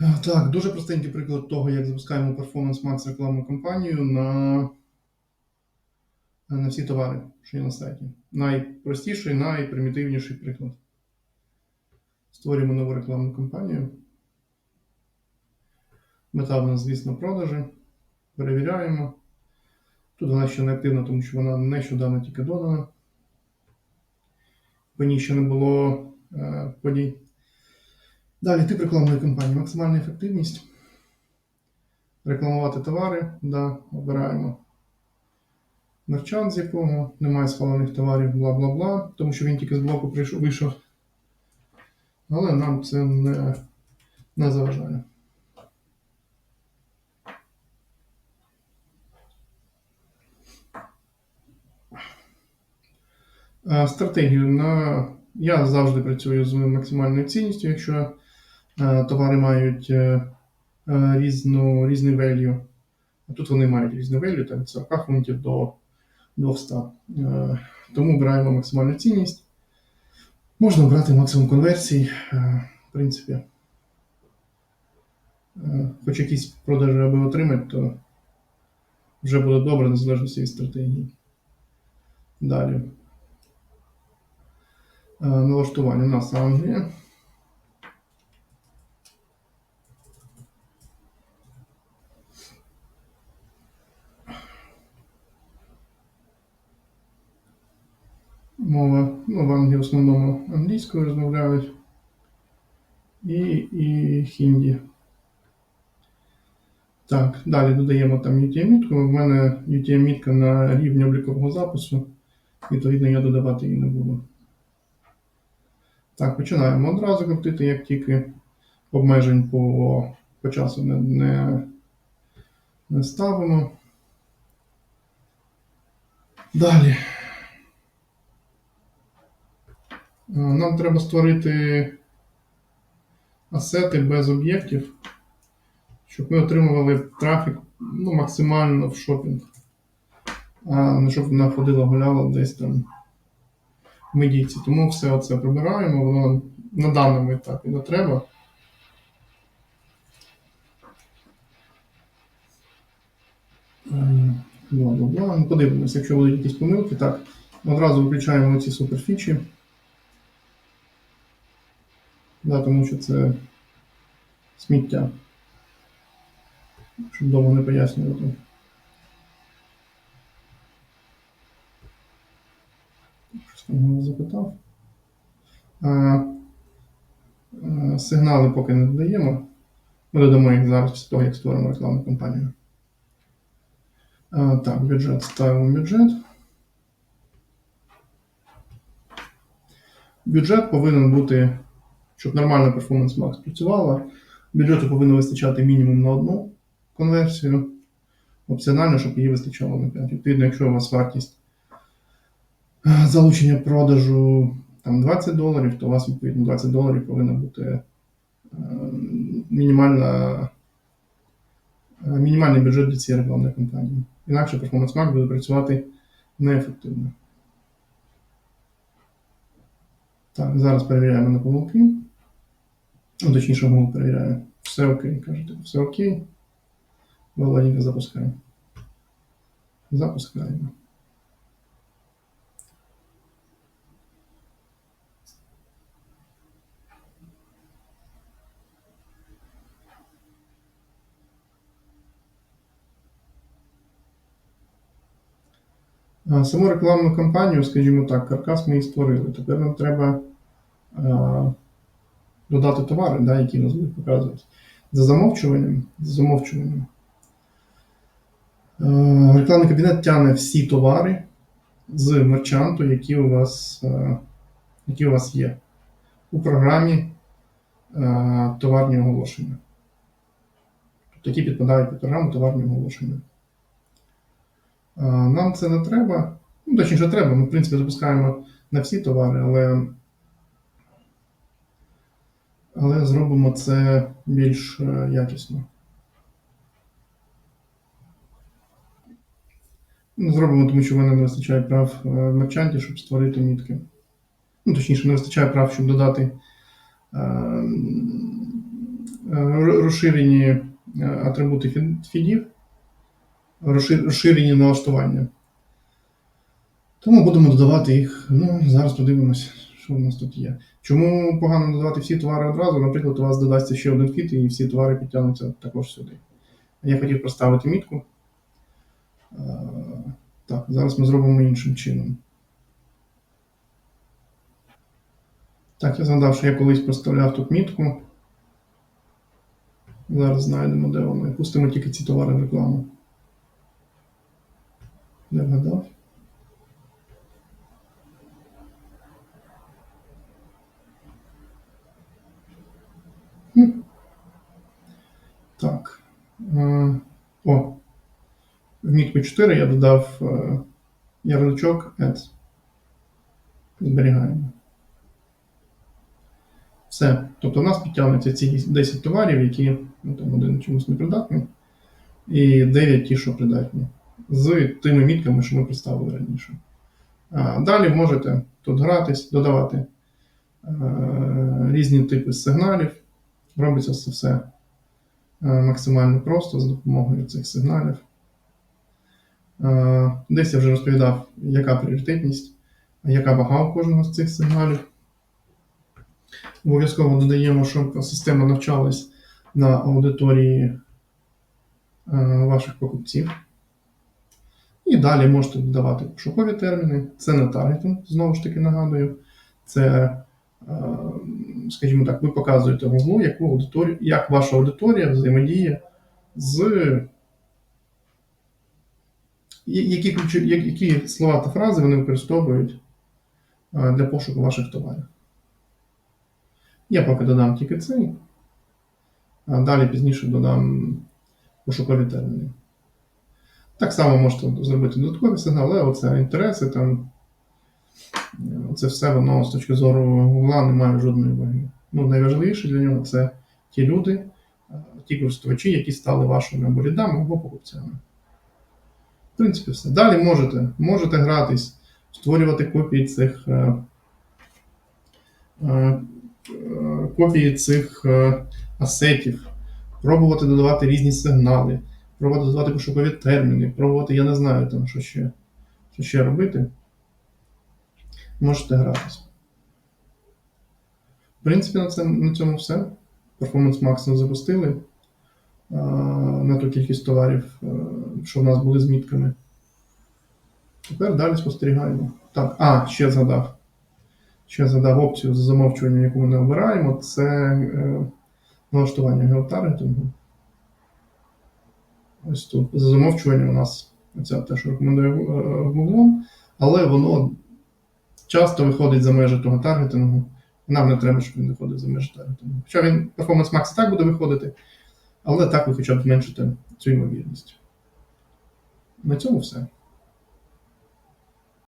Е, Так, дуже простенький приклад того, як запускаємо Performance Max рекламну кампанію на, на всі товари, що є на сайті. Найпростіший, найпримітивніший приклад. Створюємо нову рекламну кампанію. Мета в нас, звісно, продажі. Перевіряємо. Тут вона ще не активна, тому що вона нещодавно тільки додана. По ній ще не було е, подій. Далі тип рекламної кампанії. Максимальна ефективність. Рекламувати товари. Да, обираємо. Мерчант, з якого немає схвалених товарів, бла бла бла, тому що він тільки з блоку прийшов, вийшов. Але нам це не, не заважає. Е, Стратегію на я завжди працюю з максимальною цінністю, якщо товари мають е, е, різну, різний value. Тут вони мають різний value, там від 40 фунтів до 200. Е, тому обираємо максимальну цінність. Можна обрати максимум конверсій, е, в принципі. Е, хоч якісь продажі аби отримати, то вже буде добре, незалежно від стратегії. Далі. Е, Налаштування у нас Англія. Мова, ну, в Англії в основному англійською розмовляють. І, і хінді. Так, далі додаємо там UTM-мітку. У мене UTM-мітка на рівні облікового запису. Відповідно, я додавати її не буду. Так, починаємо одразу крутити, як тільки обмежень по, по часу не, не, не ставимо. Далі. Е, Нам треба створити асети без об'єктів, щоб ми отримували трафік ну, максимально в шопінг. А не щоб вона ходила, гуляла десь там в медійці. Тому все це прибираємо, воно на даному етапі не треба. Ем, Бла-бла-бла. Ну, подивимось, якщо будуть якісь помилки, так. Одразу виключаємо ці суперфічі. Да, тому що це сміття. Щоб довго не пояснювати. Щось там мене запитав. А, а, сигнали поки не додаємо. Ми додамо їх зараз після того, як створимо рекламну кампанію. А, так, бюджет ставимо бюджет. Бюджет повинен бути, щоб нормально Performance Max працювала. Бюджету повинно вистачати мінімум на одну конверсію. Опціонально, щоб її вистачало на 5. Відповідно, якщо у вас вартість е, залучення продажу там 20 доларів, то у вас відповідно 20 доларів повинна бути е, мінімальна, е, мінімальний бюджет для цієї рекламної кампанії. Інакше Performance Max буде працювати неефективно. Так, зараз перевіряємо на помилки. Ну, точніше, Google перевіряє. Все окей, кажете, все окей. Володінька запускаємо. Запускаємо. Саму рекламну кампанію, скажімо так, каркас ми і створили. Тепер нам треба додати товари, да, які нас будуть показувати. За замовчуванням, за замовчуванням. Е, Рекламний кабінет тягне всі товари з мерчанту, які у вас, е, які у вас є у програмі е, товарні оголошення. Тобто, які підпадають під програму товарні оголошення. Нам це не треба. Ну, точніше, треба. Ми, в принципі, запускаємо на всі товари, але, але зробимо це більш е, якісно. Ну, Зробимо, тому що в мене не вистачає прав е, в мерчанті, щоб створити мітки. Ну, точніше, не вистачає прав, щоб додати е, розширені атрибути фідів, розширені налаштування. Тому будемо додавати їх. Ну, зараз подивимось, що в нас тут є. Чому погано додавати всі товари одразу? Наприклад, у вас додасться ще один фіт, і всі товари підтягнуться також сюди. Я хотів проставити мітку. Е, Так, зараз ми зробимо іншим чином. Так, я згадав, що я колись проставляв тут мітку. Зараз знайдемо, де воно. І пустимо тільки ці товари в рекламу. Не вгадав. Так. Е, О. В мітку 4 я додав е, ярличок Ads. Зберігаємо. Все. Тобто у нас підтягнуться ці 10 товарів, які ну, там один чомусь не придатний, і 9 ті, що придатні. З тими мітками, що ми представили раніше. А, далі можете тут гратись, додавати е, різні типи сигналів. Робиться це все максимально просто за допомогою цих сигналів. Е, Десь я вже розповідав, яка пріоритетність, яка вага у кожного з цих сигналів. Обов'язково додаємо, щоб система навчалась на аудиторії е, ваших покупців. І далі можете додавати пошукові терміни. Це не таргетинг, знову ж таки нагадую. Це, е, скажімо так, ви показуєте Google, яку аудиторію, як ваша аудиторія взаємодіє з які, які слова та фрази вони використовують е, для пошуку ваших товарів. Я поки додам тільки цей, а далі пізніше додам пошукові терміни. Так само можете зробити додаткові сигнали, але оце інтереси там. Це все воно з точки зору Google не має жодної ваги. Ну, найважливіше для нього це ті люди, е, ті користувачі, які стали вашими або рядами, або покупцями. В принципі, все. Далі можете, можете гратись, створювати копії цих. е, е, Копії цих асетів, пробувати додавати різні сигнали, пробувати додавати пошукові терміни, пробувати, я не знаю там, що ще, що ще робити. Можете гратись. В принципі, на, це, на цьому все. Performance Max ми запустили на ту кількість товарів, е, що в нас були з мітками. Тепер далі спостерігаємо. Так, а, ще згадав. Ще згадав опцію з замовчуванням, яку ми не обираємо, це е, налаштування геотаргетингу. Ось тут за замовчуванням у нас це те, що рекомендує е, Google, але воно часто виходить за межі того таргетингу. Нам не треба, щоб він виходив за межі таргетингу. Хоча він Performance Max і так буде виходити, але так ви хоча б зменшите цю ймовірність. На цьому все.